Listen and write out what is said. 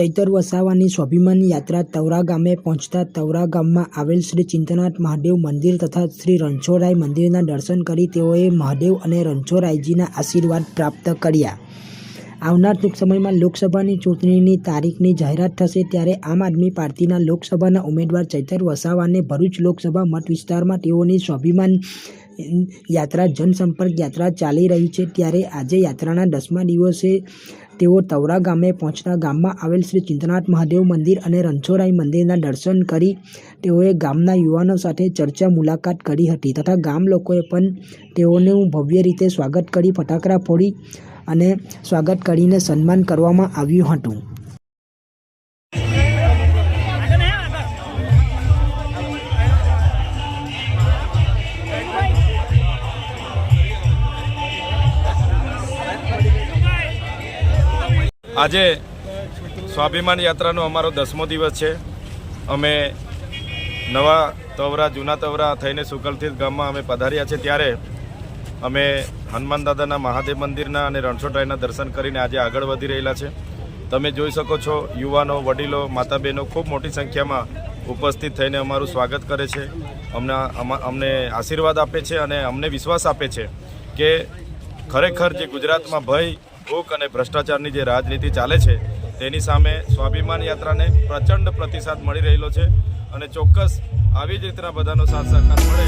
ચૈતર વસાવાની સ્વાભિમાન યાત્રા તવરા ગામે પહોંચતા તવરા ગામમાં આવેલ શ્રી ચિંતનાથ મહાદેવ મંદિર તથા શ્રી રણછોડરાય મંદિરના દર્શન કરી તેઓએ મહાદેવ અને રણછોડરાયજીના આશીર્વાદ પ્રાપ્ત કર્યા. આવનાર ટૂંક સમયમાં લોકસભાની ચૂંટણીની તારીખની જાહેરાત થશે ત્યારે આમ આદમી પાર્ટીના લોકસભાના ઉમેદવાર ચૈતર વસાવાને ભરૂચ લોકસભા મત વિસ્તારમાં તેઓની સ્વાભિમાન યાત્રા જનસંપર્ક યાત્રા ચાલી રહી છે ત્યારે આજે યાત્રાના દસમા દિવસે તેઓ તવરા ગામે પહોંચતા ગામમાં આવેલ શ્રી ચિંતનાથ મહાદેવ મંદિર અને રણછોડરાય મંદિરના દર્શન કરી તેઓએ ગામના યુવાનો સાથે ચર્ચા મુલાકાત કરી હતી તથા ગામ લોકોએ પણ તેઓનું ભવ્ય રીતે સ્વાગત કરી ફટાકડા ફોડી અને સ્વાગત કરીને સન્માન કરવામાં આવ્યું હતું. આજે સ્વાભિમાન યાત્રાનો અમારો દસમો દિવસ છે. અમે નવા તવરા, જૂના તવરા થઈને સુકલતીર્થ ગામમાં અમે પધાર્યા છે. ત્યારે અમે હનુમાન દાદાના મહાદેવ મંદિરના અને રણછોડરાયના દર્શન કરીને આજે આગળ વધી રહેલા છે. તમે જોઈ શકો છો, યુવાનો, વડીલો માતા બહેનો ખૂબ મોટી સંખ્યામાં ઉપસ્થિત થઈને અમારું સ્વાગત કરે છે. અમને અમા- અમને આશીર્વાદ આપે છે અને અમને વિશ્વાસ આપે છે કે ખરેખર જે ગુજરાતમાં ભય ભૂખ અને ભ્રષ્ટાચારની જે રાજનીતિ ચાલે છે, તેની સામે સ્વાભિમાન યાત્રાને પ્રચંડ પ્રતિસાદ મળી રહેલો છે અને ચોક્કસ આવી જ રીતના બધાનો સાથ સહકાર મળે.